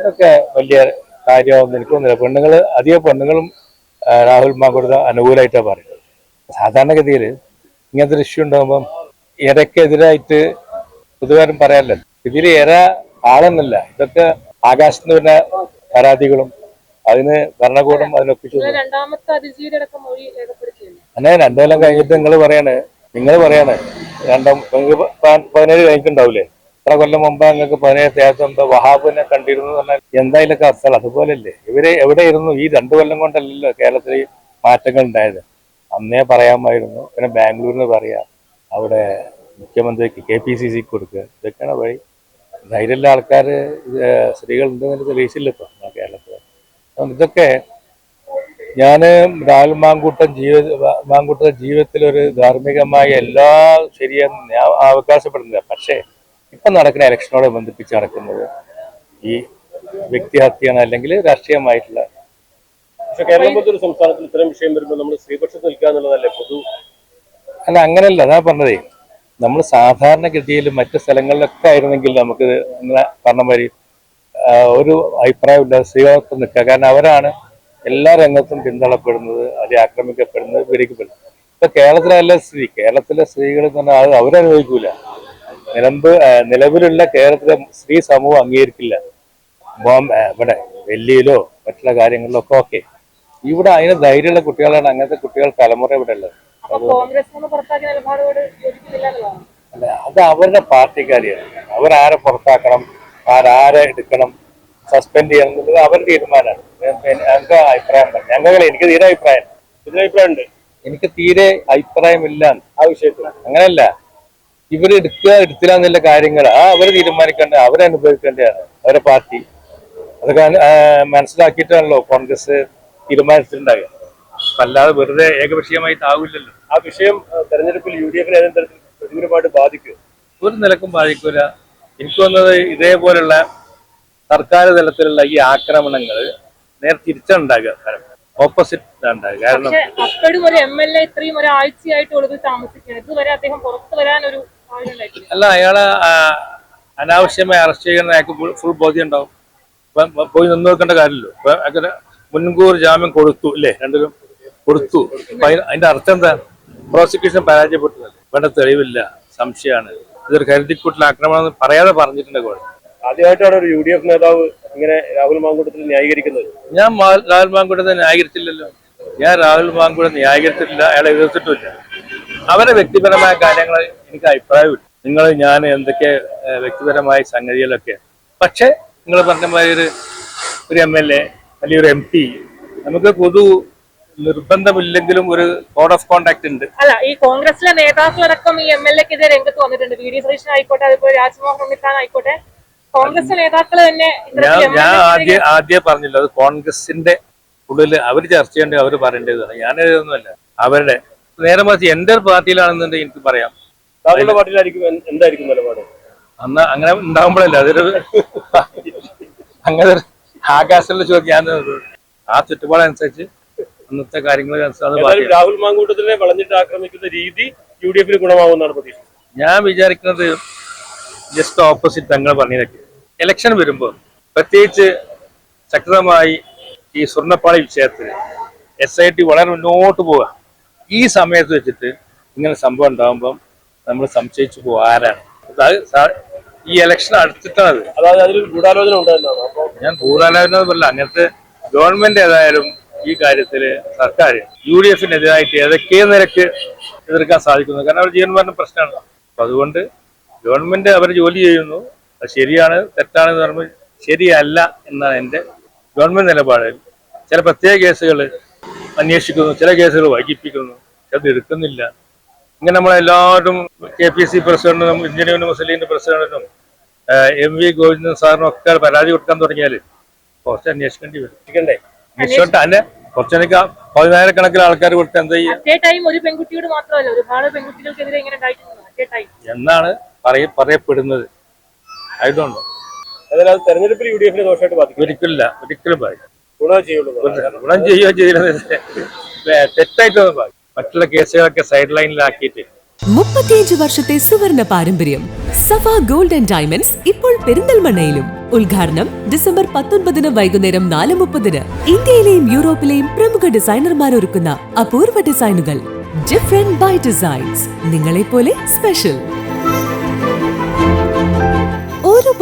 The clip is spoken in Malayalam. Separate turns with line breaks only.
അതൊക്കെ വലിയ കാര്യമാവുമെന്ന് എനിക്ക് തോന്നുന്നില്ല. പെണ്ണുങ്ങൾ അധിക പെണ്ണുങ്ങളും രാഹുൽ മാങ്കുടുത അനുകൂലമായിട്ടാണ് പറയുന്നത്. സാധാരണഗതിയിൽ ഇങ്ങനത്തെ ഒരു ഇഷ്യൂ ഉണ്ടാകുമ്പം ഇരക്കെതിരായിട്ട് പൊതുവാരും പറയാനല്ലോ ഇതിൽ ഇര ആളെന്നല്ല. ഇതൊക്കെ ആകാശത്ത് നിന്ന് വരുന്ന പരാതികളും അതിന് ഭരണകൂടം അതിനൊപ്പിച്ചു അങ്ങനെ രണ്ടു കൊല്ലം കഴിഞ്ഞിട്ട് നിങ്ങൾ പറയാണ്. നിങ്ങൾ പറയാണ്. രണ്ടാം പതിനേഴ് കഴിഞ്ഞിട്ടുണ്ടാവില്ലേ? ഇത്ര കൊല്ലം മുമ്പ് നിങ്ങൾക്ക് പതിനേഴ് തേജ് മുമ്പ് വഹാബിനെ കണ്ടിരുന്നു പറഞ്ഞാൽ എന്തായാലും അവസ്ഥ അതുപോലല്ലേ? ഇവർ എവിടെയിരുന്നു? ഈ രണ്ടു കൊല്ലം കൊണ്ടല്ലല്ലോ കേരളത്തിൽ മാറ്റങ്ങൾ ഉണ്ടായത്. അന്നേ പറയാമായിരുന്നു പിന്നെ ബാംഗ്ലൂരിൽ നിന്ന് പറയാം അവിടെ മുഖ്യമന്ത്രിക്ക് കെ പി സി സിക്ക് കൊടുക്കുക. ഇതൊക്കെയാണ് വഴി. ധൈര്യമുള്ള ആൾക്കാർ സ്ത്രീകൾ ഉണ്ടെന്ന് തെളിയിച്ചില്ല ഇപ്പൊ കേരളത്തിൽ. അതുകൊണ്ട് ഇതൊക്കെ ഞാൻ രാഹുൽ മാങ്കൂട്ടൻ ജീവിത മാങ്കൂട്ടൻ ജീവിതത്തിൽ ഒരു ധാർമ്മികമായ എല്ലാ ശരിയെന്ന് ഞാൻ അവകാശപ്പെടുന്നില്ല. പക്ഷേ ഇപ്പം നടക്കുന്ന ഇലക്ഷനോട് ബന്ധിപ്പിച്ച് നടക്കുന്നത് ഈ വ്യക്തിഹത്യയാണ് അല്ലെങ്കിൽ രാഷ്ട്രീയമായിട്ടുള്ള
പക്ഷെ കേരളം പോലത്തെ ഒരു സംസ്ഥാനത്തിൽ ഇത്തരം വിഷയം വരുമ്പോൾ നമ്മൾ സ്ത്രീപക്ഷത്ത് നിൽക്കുക എന്നുള്ളതല്ലേ പൊതു
അല്ല അങ്ങനെയല്ല. അതാ പറഞ്ഞതേ. നമ്മൾ സാധാരണഗതിയിൽ മറ്റ് സ്ഥലങ്ങളിലൊക്കെ ആയിരുന്നെങ്കിൽ നമുക്ക് ഇങ്ങനെ പറഞ്ഞ മാതിരി ഒരു ഇല്ലാതെ സ്ത്രീകളൊപ്പം നിൽക്കുക. കാരണം അവരാണ് എല്ലാ രംഗത്തും പിന്തള്ളപ്പെടുന്നത് അതിൽ ആക്രമിക്കപ്പെടുന്നത് പീഡിക്കപ്പെടുന്നത്. ഇപ്പൊ കേരളത്തിലല്ല സ്ത്രീ. കേരളത്തിലെ സ്ത്രീകൾ എന്ന് പറഞ്ഞാൽ അവരനുഭവിക്കൂല. നിലമ്പ് നിലവിലുള്ള കേരളത്തിലെ സ്ത്രീ സമൂഹം അംഗീകരിക്കില്ല. ബോംബെ ഇവിടെ ഡൽഹിയിലോ മറ്റുള്ള കാര്യങ്ങളിലോ ഒക്കെ ഓക്കെ. ഇവിടെ അതിന് ധൈര്യമുള്ള കുട്ടികളാണ് അങ്ങനത്തെ കുട്ടികൾ തലമുറ ഇവിടെ ഉള്ളത്. അല്ല? അത് അവരുടെ പാർട്ടിക്കാരിയാണ്. അവരാരെ പുറത്താക്കണം ആരാരെ എടുക്കണം സസ്പെൻഡ് ചെയ്യണം എന്നുള്ളത് അവരുടെ തീരുമാനമാണ്. ഞങ്ങൾക്ക് അഭിപ്രായം പറഞ്ഞു ഞങ്ങൾ എനിക്ക് തീരെ അഭിപ്രായം.
ഇതിന് അഭിപ്രായമുണ്ട്.
എനിക്ക് തീരെ അഭിപ്രായമില്ല.
ആ വിഷയത്തിൽ.
അങ്ങനെയല്ല ഇവർ എടുക്കുക എടുത്തില്ല എന്നുള്ള കാര്യങ്ങൾ ആ അവർ തീരുമാനിക്കേണ്ട അവരനുഭവിക്കേണ്ടതാണ് അവരുടെ പാർട്ടി. അതൊക്കെ മനസ്സിലാക്കിയിട്ടാണല്ലോ കോൺഗ്രസ് തീരുമാനിച്ചിട്ടുണ്ടാകുക അപ്പൊ അല്ലാതെ വെറുതെ ഏകപക്ഷീയമായി താവില്ലല്ലോ.
ആ വിഷയം തെരഞ്ഞെടുപ്പിൽ യു ഡി എഫിനെ ഏതെങ്കിലും തരത്തിൽ പ്രതികൂലമായിട്ട് ബാധിക്കും.
ഒരു നിലക്കും ബാധിക്കൂല. എനിക്ക് തോന്നുന്നത് ഇതേപോലുള്ള സർക്കാർ തലത്തിലുള്ള ഈ ആക്രമണങ്ങൾ നേരെ തിരിച്ചുണ്ടാകുക ഓപ്പോസിറ്റ് ഉണ്ടാകുക കാരണം
അപ്പോഴും ഒരു എം എൽ എ ഇത്രയും ഒരാഴ്ചയായിട്ട് ഒളിവിൽ താമസിക്കുകയാണ് ഇതുവരെ അദ്ദേഹം പുറത്തു വരാൻ ഒരു
അല്ല അയാളെ അനാവശ്യമായി അറസ്റ്റ് ചെയ്യുന്ന അയാൾക്ക് ഫുൾ- ബോധ്യം ഉണ്ടാവും. പോയി നിന്ന് നോക്കേണ്ട കാര്യമല്ലോ. ഇപ്പൊ അങ്ങനെ മുൻകൂർ ജാമ്യം കൊടുത്തു അല്ലേ രണ്ടിലും കൊടുത്തു. അതിന്റെ അർത്ഥം എന്താ? പ്രോസിക്യൂഷൻ പരാജയപ്പെട്ടു വേണ്ട തെളിവില്ല. സംശയമാണ്. ഇതൊരു കരുതിക്കൂട്ടിൽ ആക്രമണം എന്ന് പറയാതെ പറഞ്ഞിട്ടുണ്ട് കോടതി.
ആദ്യമായിട്ടാണ് ഒരു യു ഡി എഫ് നേതാവ് ഇങ്ങനെ രാഹുൽ മാങ്കൂട്ടത്തിൽ ന്യായീകരിക്കുന്നത്.
ഞാൻ രാഹുൽ മാങ്കൂട്ടത്തെ ന്യായീകരിച്ചില്ലല്ലോ. ഞാൻ രാഹുൽ മാങ്കുടം ന്യായീകരിച്ചിട്ടില്ല. അയാളെ എതിർത്തിട്ടില്ല അവരുടെ വ്യക്തിപരമായ കാര്യങ്ങൾ എനിക്ക് അഭിപ്രായമില്ല. നിങ്ങൾ ഞാൻ എന്തൊക്കെ വ്യക്തിപരമായ സംഗതികളൊക്കെ പക്ഷേ നിങ്ങൾ പറഞ്ഞ മാതിരി ഒരു ഒരു എം എൽ എ അല്ലെങ്കിൽ ഒരു എം പി നമുക്ക് പൊതു നിർബന്ധമില്ലെങ്കിലും ഒരു കോഡ് ഓഫ് കോണ്ടാക്ട് ഉണ്ട്.
അല്ല ഈ കോൺഗ്രസിലെ നേതാക്കളടക്കം ഈ എം എൽ എക്കെതിരെ രംഗത്ത് വന്നിട്ടുണ്ട്. വി ഡി സതീശൻ ആയിക്കോട്ടെ അതുപോലെ രാജ്മോഹൻ ഉണ്ണിത്താൻ ആയിക്കോട്ടെ. കോൺഗ്രസ് നേതാക്കൾ തന്നെ
ഞാൻ ആദ്യം ആദ്യം പറഞ്ഞില്ല. അത് കോൺഗ്രസിന്റെ ഉള്ളിൽ അവർ ചർച്ച ചെയ്യേണ്ടത് അവർ പറയേണ്ടതാണ് ഞാനൊന്നുമല്ല അവരുടെ നേരെ മറിച്ച് എന്റെ പാർട്ടിയിലാണെന്നുണ്ടെങ്കിൽ എനിക്ക് പറയാം.
താങ്കളുടെ പാർട്ടിയിലായിരിക്കും എന്ത്- എന്തായിരിക്കും നിലപാട്?
അന്ന് അങ്ങനെ ഉണ്ടാകുമ്പോഴല്ല അതൊരു അങ്ങനെ ആകാശം ചോദിക്കാൻ ആ ചുറ്റുപാടനുസരിച്ച് അന്നത്തെ കാര്യങ്ങൾ
രാഹുൽ മാങ്കൂട്ടത്തിനെ വളഞ്ഞിട്ട് ആക്രമിക്കുന്ന രീതി യു ഡി എഫിന് ഗുണമാവുമെന്നാണ് പ്രതീക്ഷ.
ഞാൻ വിചാരിക്കുന്നത് ജസ്റ്റ് ഓപ്പോസിറ്റ് തങ്ങൾ പറഞ്ഞതൊക്കെ ഇലക്ഷൻ വരുമ്പോൾ പ്രത്യേകിച്ച് ശക്തമായി ഈ സ്വർണപ്പാളി വിഷയത്തിൽ എസ് ഐ ടി വളരെ മുന്നോട്ട് പോവുക. ഈ സമയത്ത് വെച്ചിട്ട് ഇങ്ങനെ സംഭവം ഉണ്ടാകുമ്പം നമ്മൾ സംശയിച്ചു പോകും ആരാണ്? ഈ ഇലക്ഷൻ അടുത്തിട്ടാണത്.
അതായത് അതിൽ ഗൂഢാലോചന ഉണ്ടായിരുന്നു
ഞാൻ ഗൂഢാലോചന പറയില്ല അങ്ങനത്തെ ഗവൺമെന്റ് ഏതായാലും ഈ കാര്യത്തിൽ സർക്കാർ യു ഡി എഫിനെതിരായിട്ട് ഏതൊക്കെ നിരക്ക് എതിർക്കാൻ സാധിക്കുന്നു? കാരണം അവർ ജീവൻ മരണ പ്രശ്നമാണ്. അപ്പൊ അതുകൊണ്ട് ഗവൺമെന്റ് അവർ ജോലി ചെയ്യുന്നു. അത് ശരിയാണ് തെറ്റാണെന്ന് പറയുമ്പോൾ ശരിയല്ല എന്നാണ് എന്റെ ഗവൺമെന്റ് നിലപാട് ചില പ്രത്യേക കേസുകൾ അന്വേഷിക്കുന്നു ചില കേസുകൾ വൈകിപ്പിക്കുന്നു. അത് എടുക്കുന്നില്ല. ഇങ്ങനെ നമ്മളെല്ലാവരും കെ പി സി പ്രസിഡന്റിനും ഇന്ത്യൻ യൂണിവേഴ്സിറ്റി ലീഗിന്റെ പ്രസിഡന്റിനും എം വി ഗോവിന്ദൻ സാറിനും ഒക്കെ പരാതി കൊടുക്കാൻ തുടങ്ങിയാൽ കുറച്ച് അന്വേഷിക്കേണ്ടി വരും.
ഇരിക്കണ്ടേ
അന്വേഷിച്ചോട്ടെ അതിന്റെ കുറച്ചെനിക്ക് പതിനായിരക്കണക്കിന് ആൾക്കാർ കൊടുത്ത് എന്താ ചെയ്യുക
ടൈം ഒരു പെൺകുട്ടിയോട് മാത്രമല്ല ഒരുപാട് പെൺകുട്ടികൾക്കെതിരെ ഇങ്ങനെ ഉണ്ടായിട്ടുണ്ട്. At a time.
എന്നാണ് പറയ പറയപ്പെടുന്നത്. ആയതുകൊണ്ട്.
ഏതായാലും അത് തെരഞ്ഞെടുപ്പിൽ യു ഡി എഫിനെ ദോഷമായിട്ട് ബാധിക്കും
ഒരിക്കലില്ല ഒരിക്കലും പറയും
ഗുണം ചെയ്യുള്ളൂ എന്നുള്ളതാണ്.
ഗുണം ചെയ്യുകയോ ചെയ്തിരുന്നത് തെറ്റായിട്ടൊന്നും പറയും മറ്റുള്ള കേസുകളൊക്കെ സൈഡ് ലൈനിലാക്കിയിട്ട്
മുപ്പത്തിയഞ്ച് വർഷത്തെ സുവർണ പാരമ്പര്യം സഫ ഗോൾഡ് ആൻഡ് ഡയമണ്ട്സ് ഇപ്പോൾ പെരിന്തൽമണ്ണയിലും. ഉദ്ഘാടനം ഡിസംബർ പത്തൊൻപതിന് വൈകുന്നേരം നാല് മുപ്പതിന് ഇന്ത്യയിലെയും യൂറോപ്പിലെയും പ്രമുഖ ഡിസൈനർമാർ ഒരുക്കുന്ന അപൂർവ ഡിസൈനുകൾ. ഡിഫറെന്റ് ബൈ ഡിസൈൻസ് നിങ്ങളെ പോലെ സ്പെഷ്യൽ